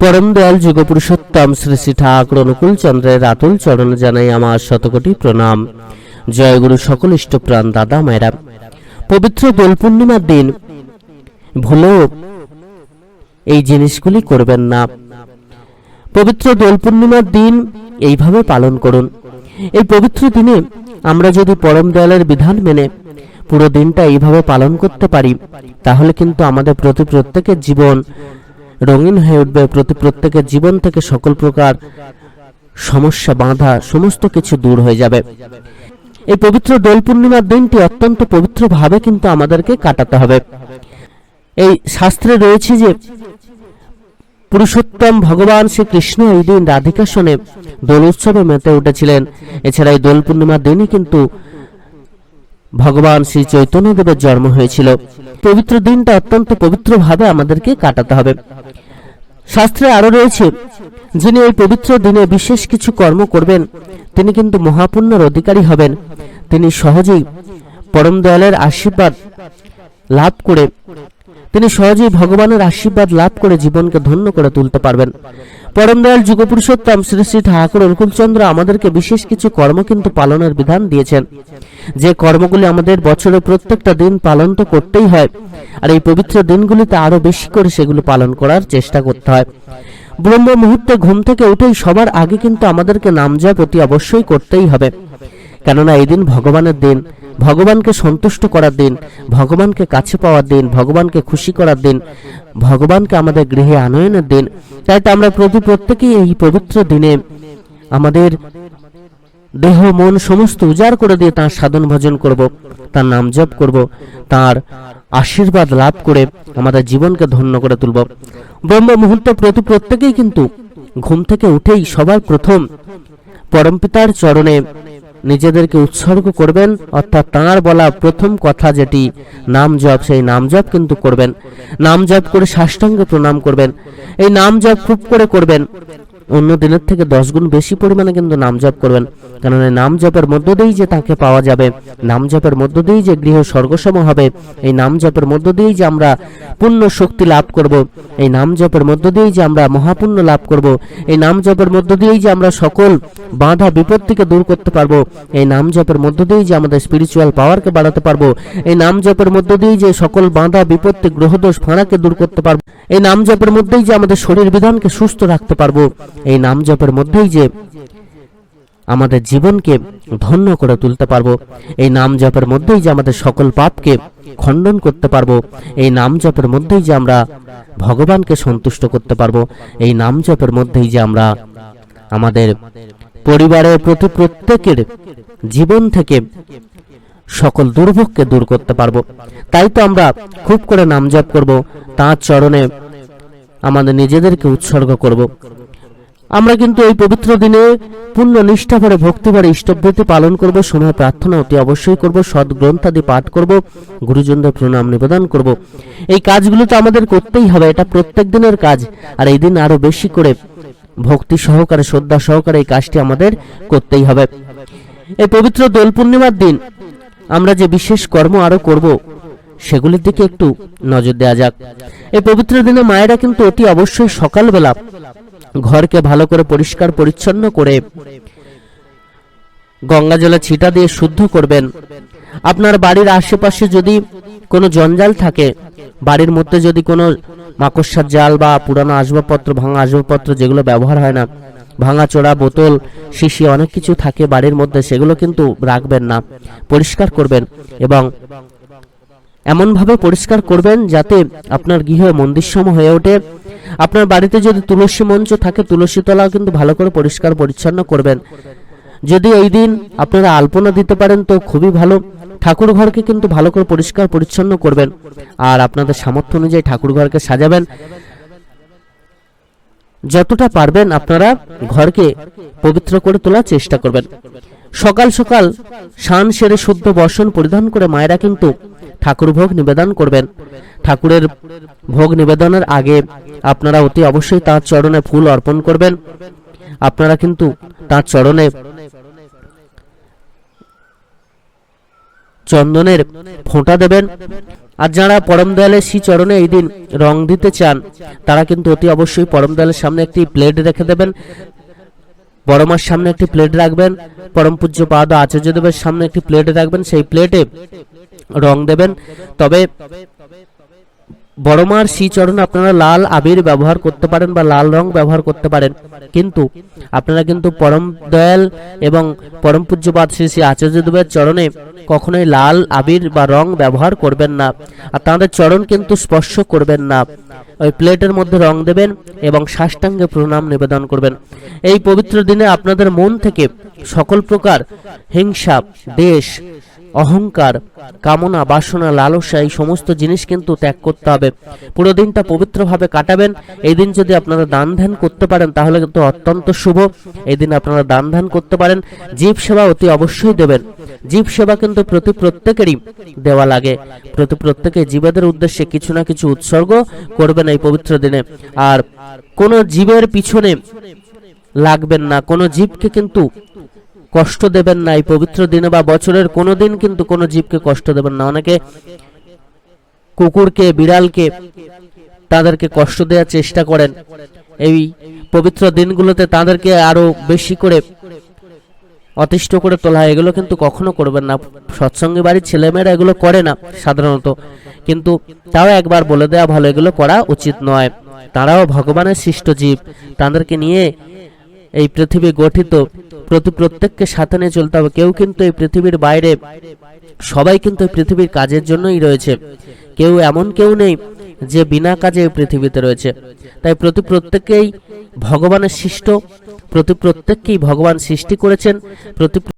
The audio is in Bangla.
পরম দয়াল যুগপুরুষোত্তম শ্রী শ্রী ঠাকুর অনুকূল চন্দ্রের আতুল চরণ জানাই আমার শতকোটি প্রণাম। জয়গুরু সকল ইষ্টপ্রাণ দাদা মায়েরা। পবিত্র দোল পূর্ণিমার দিন, ভুলেও এই জিনিসগুলি করবেন না। পবিত্র দোল পূর্ণিমার দিন এইভাবে পালন করুন। এই পবিত্র দিনে আমরা যদি পরম দয়ালের বিধান মেনে পুরো দিনটা এইভাবে পালন করতে পারি, তাহলে কিন্তু আমাদের প্রতি প্রত্যেকের জীবন রঙিন হয়ে উঠবে প্রতি প্রত্যেকের জীবন থেকে সকল প্রকার সমস্যা, বাধা, সমস্ত কিছু দূর হয়ে যাবে। এই পবিত্র দোল পূর্ণিমার দিনটি অত্যন্ত পবিত্রভাবে কিন্তু আমাদেরকে কাটাতে হবে। এই শাস্ত্রে রয়েছে যে, পুরুষোত্তম ভগবান শ্রীকৃষ্ণ এই দিন রাধিকাসনে দোল উৎসবে মেতে উঠেছিলেন। এছাড়া এই দোল পূর্ণিমার দিনই কিন্তু ভগবান শ্রী চৈতন্যদেবের জন্ম হয়েছিল। পবিত্র দিনটা অত্যন্ত পবিত্রভাবে আমাদেরকে কাটাতে হবে। শাস্ত্রে আরও রয়েছে, যিনি এই পবিত্র দিনে বিশেষ কিছু কর্ম করবেন, তিনি কিন্তু মহাপুণ্যের অধিকারী হবেন। তিনি সহজেই পরম দয়ালের আশীর্বাদ লাভ করে তিনি সহজেই ভগবানের আশীর্বাদ লাভ করে জীবনকে ধন্য করে তুলতে পারবেন। পরম দয়াল যুগপুরুষোত্তম শ্রী শ্রী ঠাকুর অনুকূলচন্দ্র আমাদেরকে বিশেষ কিছু কর্ম কিন্তু পালনের বিধান দিয়েছেন। যে কর্মগুলি আমাদের বছরের প্রত্যেকটা দিন পালন তো করতেই হয়, আর এই পবিত্র দিনগুলিতে আরও বেশি করে সেগুলো পালন করার চেষ্টা করতে হয়। ব্রহ্ম মুহূর্তে ঘুম থেকে উঠেই সবার আগে কিন্তু আমাদেরকে নাম জপ অতি অবশ্যই করতেই হবে। কেননা এই দিন ভগবানের দিন ভগবানকে সন্তুষ্ট করার দিন, ভগবানকে কাছে পাওয়ার দিন, ভগবানকে খুশি করার দিন, ভগবানকে আমাদের গৃহে আনয়নের দিন। তাই তো আমরা প্রতি প্রত্যেকেই এই পবিত্র দিনে আমাদের দেহ, মন সমস্ত উজাড় করে দিয়ে তার সাধন ভজন করব, তার নাম জপ করব, তার আশীর্বাদ লাভ করে আমাদের জীবনকে ধন্য করে তুলব। ব্রহ্ম মুহূর্তে প্রতি প্রত্যেকেই কিন্তু ঘুম থেকে উঠেই সবার প্রথম পরমপিতার চরণে নিজেদেরকে উৎসর্গ করবেন, অর্থাৎ তাঁর বলা প্রথম কথা যেটি নাম জপ সেই নাম জপ কিন্তু করবেন। নাম জপ করে সাষ্টাঙ্গে প্রণাম করবেন। এই নাম জপ খুব করে করবেন। অন্য দিনের থেকে দশ গুণ বেশি পরিমাণে কিন্তু নাম জপ করবেন। এই নাম জপের মধ্য দিয়েই যে তাকে পাওয়া যাবে, নাম জপের মধ্য দিয়েই যে গৃহ স্বর্গসম হবে, এই নাম জপের মধ্য দিয়েই যে আমরা পূর্ণ শক্তি লাভ করব, এই নাম জপের মধ্য দিয়েই যে আমরা মহাপুণ্য লাভ করব, এই নাম জপের মধ্য দিয়েই যে আমরা সকল বাধা বিপত্তিকে দূর করতে পারব, এই নাম জপের মধ্য দিয়েই যে আমাদের স্পিরিচুয়াল পাওয়ারকে বাড়াতে পারব, এই নাম জপের মধ্য দিয়েই যে সকল বাধা বিপত্তি গ্রহদোষ ফাঁড়াকে দূর করতে পারব, এই নাম জপের মধ্যেই যে আমাদের শরীর বিধানকে সুস্থ রাখতে পারব, এই নাম জপের মধ্যেই যে আমাদের জীবনকে ধন্য করে তুলতে পারব। এই নাম জপের মধ্যেই যে আমাদের সকল পাপকে খণ্ডন করতে পারব, এই নাম জপের মধ্যেই যে আমরা ভগবানকে সন্তুষ্ট করতে পারব, এই নাম জপের মধ্যেই যে আমরা আমাদের পরিবারের প্রতি প্রত্যেকের জীবন থেকে সকল দুর্ভোগকে দূর করতে পারব। তাই তো আমরা খুব করে নাম জপ করব, তাঁর চরণে আমাদের নিজেদেরকে উৎসর্গ করব। আমরা কিন্তু এই পবিত্র দিনে পূর্ণ নিষ্ঠা ভরে ভক্তি ভরে পালন করব সময় প্রার্থনা অতি অবশ্যই করব সৎ গ্রন্থাদি পাঠ করব, গুরুজনদের প্রণাম নিবেদন করব। এই কাজগুলো তো আমাদের করতেই হবে, এটা প্রত্যেক দিনের কাজ। আর এই দিন আরও বেশি করে ভক্তি সহকারে, শ্রদ্ধা সহকারে এই কাজটি আমাদের করতেই হবে। এই পবিত্র দোল পূর্ণিমার দিন আমরা যে বিশেষ কর্ম আরও করব, সেগুলির দিকে একটু নজর দেওয়া যাক। এই পবিত্র দিনে মায়েরা কিন্তু অতি অবশ্যই সকালবেলা ঘরকে ভালো করে পরিষ্কার, পরিচ্ছন্ন করে গঙ্গা জলে ছিটা দিয়ে শুদ্ধ করবেন। আপনার বাড়ির আশেপাশে যদি কোনো জঞ্জাল থাকে, বাড়ির মধ্যে যদি কোনো মাকড়সার জাল বা পুরানো আসবাবপত্র, ভাঙা আসবাবপত্র যেগুলো ব্যবহার হয় না, ভাঙা চোরা, বোতল, শিশি, অনেক কিছু থাকে বাড়ির মধ্যে, সেগুলো কিন্তু রাখবেন না। পরিষ্কার করবেন এবং এমনভাবে পরিষ্কার করবেন যাতে আপনার গৃহ মন্দিরসম হয়ে ওঠে। আপনার বাড়িতে যদি তুলসী মঞ্চ থাকে, তুলসী তলাও কিন্তু ভালো করে পরিষ্কার, পরিচ্ছন্ন করবেন। যদি এই দিন আপনারা আলপনা দিতে পারেন, তো খুবই ভালো। ঠাকুর ঘরকে কিন্তু ভালো করে পরিষ্কার, পরিচ্ছন্ন করবেন। আর আপনাদের সামর্থ্য অনুযায়ী ঠাকুর ঘরকে সাজাবেন। যতটা পারবেন আপনারা ঘরকে পবিত্র করে তোলার চেষ্টা করবেন। সকাল সকাল শান সেরে শুদ্ধ বর্ষণ পরিধান করে মায়েরা কিন্তু ঠাকুর ভোগ নিবেদন করবেন। ঠাকুরের ভোগ নিবেদনের আগে আপনারা অতি অবশ্যই তার চরণে ফুল অর্পণ করবেন। আপনারা কিন্তু তার চরণে চন্দনের ফোঁটা দেবেন। আর যারা পরম দয়ালের শ্রী চরণে এই দিন রং দিতে চান, তারা কিন্তু অতি অবশ্যই পরম দয়ালের সামনে একটি প্লেট রেখে দেবেন। বড় মার সামনে একটি প্লেট রাখবেন। পরম পূজ্য পাদ আচার্যদেবের সামনে একটি প্লেট রাখবেন। সেই প্লেটে রং দেবেন। তবে বড়মার শ্রীচরণ আপনারা লাল আবির ব্যবহার করতে পারেন বা লাল রং ব্যবহার করতে পারেন। কিন্তু আপনারা কিন্তু পরম দয়াল এবং পরম পূজ্যপাদ শ্রী শ্রী আচার্যদেবের চরণে কখনোই লাল আবির বা রং ব্যবহার করবেন না। আর তাদের চরণ কিন্তু স্পর্শ করবেন না। ওই প্লেটের মধ্যে রং দেবেন এবং সাষ্টাঙ্গে প্রণাম নিবেদন করবেন। এই পবিত্র দিনে আপনাদের মন থেকে সকল প্রকার হিংসা, দেশ অহংকার, কামনা, বাসনা লালসা এই সমস্ত জিনিস কিন্তু ত্যাগ করতে হবে। পুরো দিনটা পবিত্রভাবে কাটাবেন। এই দিন যদি আপনারা দান ধ্যান করতে পারেন, তাহলে কিন্তু অত্যন্ত শুভ। এই দিন আপনারা দান ধ্যান করতে পারেন। জীব সেবা অতি অবশ্যই দেবেন। জীব সেবা কিন্তু প্রতি প্রত্যেকেরই দেওয়া লাগে। প্রতি প্রত্যেকে জীবেদের উদ্দেশ্যে কিছু না কিছু উৎসর্গ করবেন এই পবিত্র দিনে। আর কোন জীবের পিছনে লাগবেন না। কোনো জীবকে কিন্তু কষ্ট দেবেন না, এই পবিত্র দিনে বা বছরের কোনো দিন কিন্তু কোনো জীবকে কষ্ট দেবেন না। অনেকে কুকুরকে, বিড়ালকে তাদেরকে কষ্ট দেওয়ার চেষ্টা করেন। এই পবিত্র দিনগুলোতে তাদেরকে আরও বেশি করে অতিষ্ঠ করে তোলা হয়, এগুলো কিন্তু কখনো করবেন না। সৎসঙ্গে বাড়ির ছেলেমেয়েরা এগুলো করে না সাধারণত। কিন্তু তাও একবার বলে দেওয়া ভালো, এগুলো করা উচিত নয়। তারাও ভগবানের সৃষ্ট জীব। তাদেরকে নিয়ে এই পৃথিবী গঠিত। প্রতি প্রত্যেককে সাথে নিয়ে চলতে হবে। কেউ কিন্তু এই পৃথিবীর বাইরে, সবাই কিন্তু এই পৃথিবীর কাজের জন্যই রয়েছে। কেউ এমন কেউ নেই যে বিনা কাজে এই পৃথিবীতে রয়েছে। তাই প্রতি প্রত্যেকেই ভগবানের সৃষ্ট, প্রতি প্রত্যেককেই ভগবান সৃষ্টি করেছেন, প্রতি